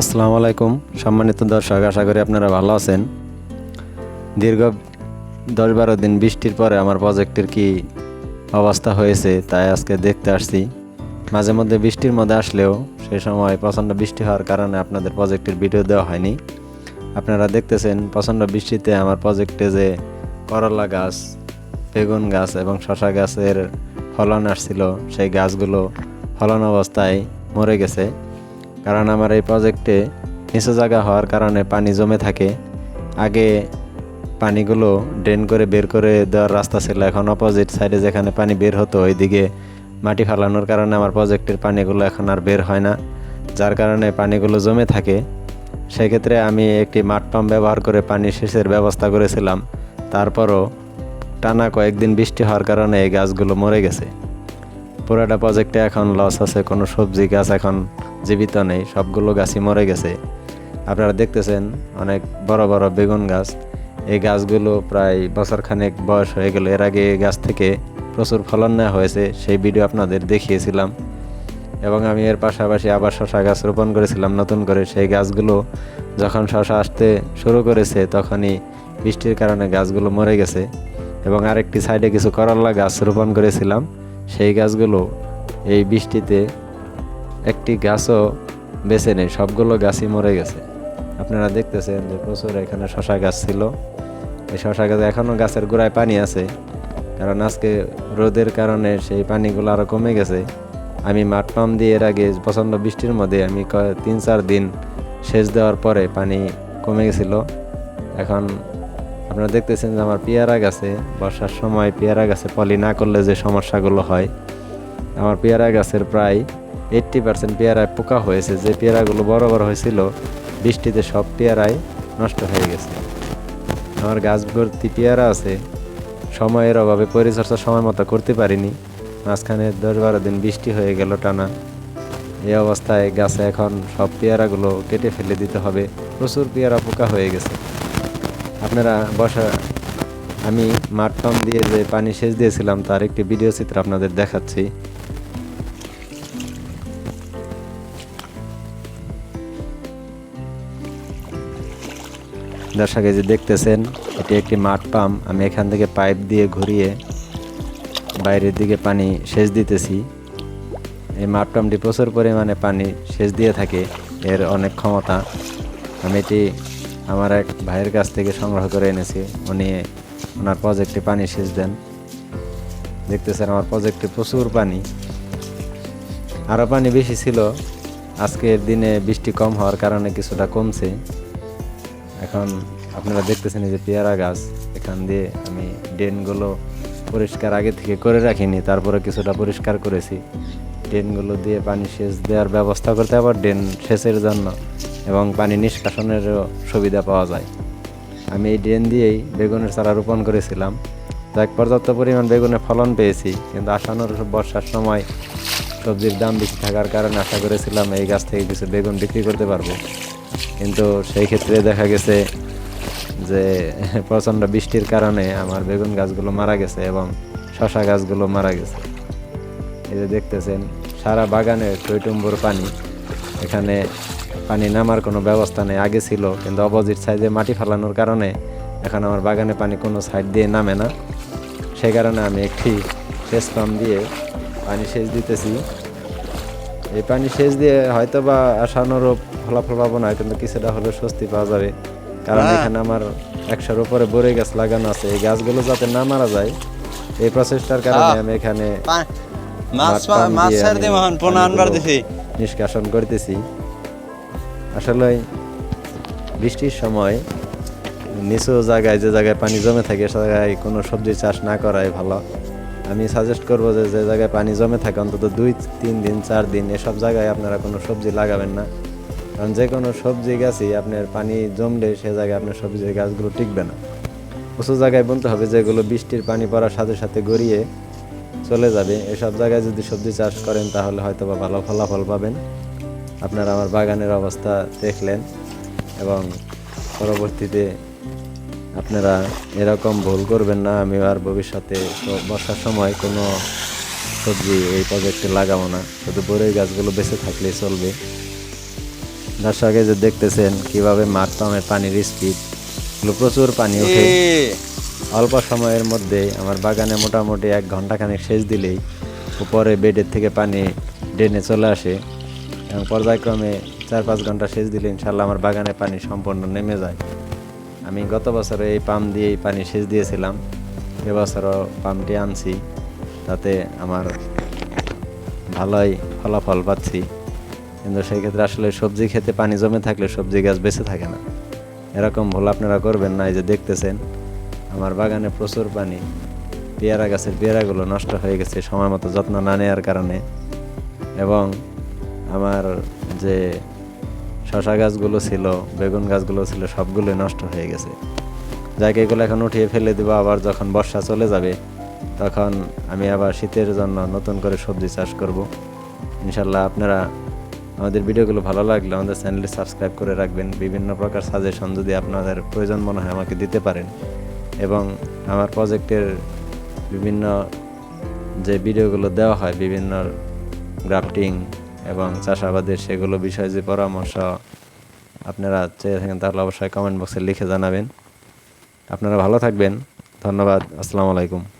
আসসালামু আলাইকুম। সম্মানিত দর্শক, আশা করি আপনারা ভালো আছেন। দীর্ঘ দশ বারো দিন বৃষ্টির পরে আমার প্রজেক্টের কি অবস্থা হয়েছে, তাই আজকে দেখতে আসছি। মাঝে মধ্যে বৃষ্টির মধ্যে আসলেও সে সময় প্রচণ্ড বৃষ্টি হওয়ার কারণে আপনাদের প্রজেক্টের ভিডিও দেওয়া হয়নি। আপনারা দেখতেছেন প্রচণ্ড বৃষ্টিতে আমার প্রজেক্টে যে করলা গাছ, বেগুন গাছ এবং শশা গাছের ফলন আসছিল, সেই গাছগুলো ফলন অবস্থায় মরে গেছে। কারণ আমার এই প্রজেক্টে নিচু জায়গা হওয়ার কারণে পানি জমে থাকে। আগে পানিগুলো ড্রেন করে বের করে দেওয়ার রাস্তা ছিল, এখন অপোজিট সাইডে যেখানে পানি বের হতো, ওইদিকে মাটি ফালানোর কারণে আমার প্রজেক্টের পানিগুলো এখন আর বের হয় না। যার কারণে পানিগুলো জমে থাকে। সেক্ষেত্রে আমি একটি মাঠ পাম্প ব্যবহার করে পানি সেচের ব্যবস্থা করেছিলাম। তারপরও টানা কয়েকদিন বৃষ্টি হওয়ার কারণে এই গাছগুলো মরে গেছে। পুরোটা প্রজেক্টে এখন লস আছে, কোনো সবজি গাছ এখন জীবিত নেই, সবগুলো গাছই মরে গেছে। আপনারা দেখতেছেন অনেক বড় বড় বেগুন গাছ। এই গাছগুলো প্রায় বছরখানেক বয়স হয়ে গেল। এর আগে গাছ থেকে প্রচুর ফলন নেওয়া হয়েছে, সেই ভিডিও আপনাদের দেখিয়েছিলাম। এবং আমি এর পাশাপাশি আবার শশা গাছ রোপণ করেছিলাম নতুন করে। সেই গাছগুলো যখন শশা আসতে শুরু করেছে, তখনই বৃষ্টির কারণে গাছগুলো মরে গেছে। এবং আরেকটি সাইডে কিছু করল্লা গাছ রোপণ করেছিলাম। সেই গাছগুলো এই বৃষ্টিতে একটি গাছও বেঁচে নেই, সবগুলো গাছই মরে গেছে। আপনারা দেখতেছেন যে প্রচুর এখানে শশা গাছ ছিল। এই শশা গাছে এখনও গাছের গোড়ায় পানি আছে, কারণ আজকে রোদের কারণে সেই পানিগুলো আরও কমে গেছে। আমি মাঠ পাম্প দিয়ে এর আগে প্রচণ্ড বৃষ্টির মধ্যে আমি তিন চার দিন সেচ দেওয়ার পরে পানি কমে গেছিল। এখন আপনারা দেখতেছেন যে আমার পেয়ারা গাছে বর্ষার সময় পেয়ারা গাছে পলি না করলে যে সমস্যাগুলো হয়, আমার পেয়ারা গাছের প্রায় এইট্টি পার্সেন্ট পেয়ারায় পোকা হয়েছে। যে পেয়ারাগুলো বড় বড় হয়েছিল, বৃষ্টিতে সব পেয়ারাই নষ্ট হয়ে গেছে। আমার গাছ ভর্তি পেয়ারা আছে, সময়ের অভাবে পরিচর্যা সময় মতো করতে পারিনি। মাঝখানে দশ বারো দিন বৃষ্টি হয়ে গেল টানা। এই অবস্থায় গাছে এখন সব পেয়ারাগুলো কেটে ফেলে দিতে হবে। প্রচুর পেয়ারা পোকা হয়ে গেছে। আপনারা বসা, আমি মাঠ পাম্প দিয়ে যে পানি সেচ দিয়েছিলাম, তার একটি ভিডিও চিত্র আপনাদের দেখাচ্ছি। দর্শক যে দেখতেছেন, এটি একটি মাঠ পাম্প। আমি এখান থেকে পাইপ দিয়ে ঘুরিয়ে বাইরের দিকে পানি সেচ দিতেছি। এই মাঠ পাম্পটি প্রচুর পরিমাণে পানি সেচ দিয়ে থাকে, এর অনেক ক্ষমতা। আমি এটি আমার এক ভাইয়ের কাছ থেকে সংগ্রহ করে এনেছি। উনি ওনার প্রজেক্টে পানি সেচ দেন। দেখতেছেন আমার প্রজেক্টে প্রচুর পানি। আরও পানি বেশি ছিল। আজকের দিনে বৃষ্টি কম হওয়ার কারণে কিছুটা কমছে। এখন আপনারা দেখতেছেন যে পেয়ারা গাছ, এখান দিয়ে আমি ড্রেনগুলো পরিষ্কার আগে থেকে করে রাখিনি, তারপরে কিছুটা পরিষ্কার করেছি। ড্রেনগুলো দিয়ে পানি সেচ দেওয়ার ব্যবস্থা করতে আবার ড্রেন সেচের জন্য। এবং পানি নিষ্কাশনেরও সুবিধা পাওয়া যায়। আমি এই ড্রেন দিয়েই বেগুনের চারা রোপণ করেছিলাম। তো এক পর্যাপ্ত পরিমাণ বেগুনের ফলন পেয়েছি, কিন্তু আসানোর বর্ষার সময় সবজির দাম বেশি থাকার কারণে আশা করেছিলাম এই গাছ থেকে কিছু বেগুন বিক্রি করতে পারব। কিন্তু সেই ক্ষেত্রে দেখা গেছে যে প্রচণ্ড বৃষ্টির কারণে আমার বেগুন গাছগুলো মারা গেছে এবং শশা গাছগুলো মারা গেছে। এই যে দেখতেছেন, সারা বাগানে টইটুম্বুর পানি। এখানে পানি নামার কোনো ব্যবস্থা নেই আগে ছিল কিন্তু অপোজিট সাইডে মাটি ফালানোর কারণে এখন আমার বাগানে পানি কোনো সাইড দিয়ে নামে না। সেই কারণে আমি একটি সেচ পাম্প দিয়ে পানি সেচ দিতেছি। এই পানি সেচ দিয়ে হয়তো বা আসানোরও ফলাফল পাবো না কিন্তু কিছুটা হলেও স্বস্তি পাওয়া যাবে। কারণ এখানে আমার একশোর উপরে বড়ই গাছ লাগানো আছে এই গাছগুলো যাতে না মারা যায় এই প্রচেষ্টার কারণে আমি এখানে নিষ্কাশন করতেছি। আসলে বৃষ্টির সময় নিচু জায়গায় যে জায়গায় পানি জমে থাকে, সে জায়গায় কোনো সবজি চাষ না করাই ভালো। আমি সাজেস্ট করব যে যে জায়গায় পানি জমে থাকে, অন্তত দুই, তিন দিন, চার দিন, এসব জায়গায় আপনারা কোনো সবজি লাগাবেন না। কারণ যে কোনো সবজি গাছই আপনার পানি জমলে সে জায়গায় আপনার সবজির গাছগুলো টিকবে না। উঁচু জায়গায় বলতে হবে, যেগুলো বৃষ্টির পানি পড়ার সাথে সাথে গড়িয়ে চলে যাবে। এসব জায়গায় যদি সবজি চাষ করেন, তাহলে হয়তো বা ভালো ফলাফল পাবেন। আপনারা আমার বাগানের অবস্থা দেখলেন এবং পরবর্তীতে আপনারা এরকম ভুল করবেন না আমি আর ভবিষ্যতে বর্ষার সময় কোনো সবজি এই প্রজেক্টে লাগাবো না। শুধু বড়ই গাছগুলো বেঁচে থাকলেই চলবে। দর্শকে যে দেখতেছেন কীভাবে মাঠ পামের পানির স্পিড প্রচুর পানি ওঠে। অল্প সময়ের মধ্যে আমার বাগানে মোটামুটি এক ঘণ্টা খানেক সেচ দিলেই উপরে বেডের থেকে পানি ড্রেনে চলে আসে। এবং পর্যায়ক্রমে চার পাঁচ ঘণ্টা সেচ দিলে ইনশাল্লাহ আমার বাগানে পানি সম্পূর্ণ নেমে যায়। আমি গত বছরে এই পাম্প দিয়ে পানি সেচ দিয়েছিলাম। এবছরও পাম্পটি আনছি। তাতে আমার ভালোই ফলাফল পাচ্ছি। কিন্তু সেই ক্ষেত্রে আসলে সবজি খেতে পানি জমে থাকলে সবজি গাছ বেঁচে থাকে না। এরকম ভুল আপনারা করবেন না, এই যে দেখতেছেন। আমার বাগানে প্রচুর পানি। পেয়ারা গাছের পেয়ারাগুলো নষ্ট হয়ে গেছে, সময় মতো যত্ন না নেওয়ার কারণে। এবং আমার যে শশা গাছগুলো ছিল, বেগুন গাছগুলো ছিল সবগুলো নষ্ট হয়ে গেছে। যাকে এগুলো এখন উঠিয়ে ফেলে দেবো, আবার যখন বর্ষা চলে যাবে, তখন আমি আবার শীতের জন্য নতুন করে সবজি চাষ করব। ইনশাল্লাহ আপনারা আমাদের ভিডিওগুলো ভালো লাগলে আমাদের চ্যানেলটি সাবস্ক্রাইব করে রাখবেন। বিভিন্ন প্রকার সাজেশন যদি আপনাদের প্রয়োজন মনে হয় আমাকে দিতে পারেন। এবং আমার প্রজেক্টের বিভিন্ন যে ভিডিওগুলো দেওয়া হয়, বিভিন্ন গ্রাফটিং এবং চাষাবাদের সেগুলো বিষয়ে যে পরামর্শ আপনারা চেয়ে থাকেন, তাহলে অবশ্যই কমেন্ট বক্সে লিখে জানাবেন। আপনারা ভালো থাকবেন। ধন্যবাদ। আসসালামু আলাইকুম।